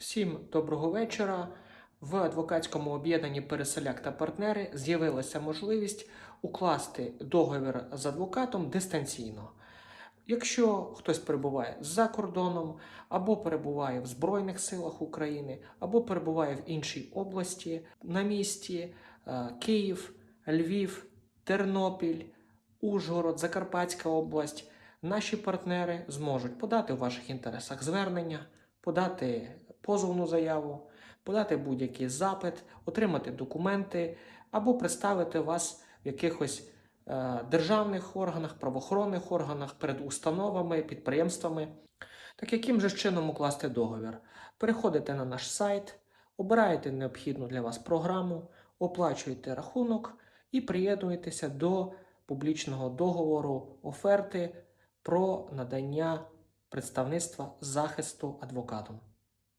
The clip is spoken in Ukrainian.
Всім доброго вечора. В адвокатському об'єднанні Переселяк та партнери з'явилася можливість укласти договір з адвокатом дистанційно. Якщо хтось перебуває за кордоном, або перебуває в Збройних силах України, або перебуває в іншій області, на місті е, Київ, Львів, Тернопіль, Ужгород, Закарпатська область, наші партнери зможуть подати у ваших інтересах звернення, подати позовну заяву, подати будь-який запит, отримати документи або представити вас в якихось е, державних органах, правоохоронних органах, перед установами, підприємствами. Так яким же чином укласти договір? Переходите на наш сайт, обираєте необхідну для вас програму, оплачуєте рахунок і приєднуєтеся до публічного договору оферти про надання представництва захисту адвокатом.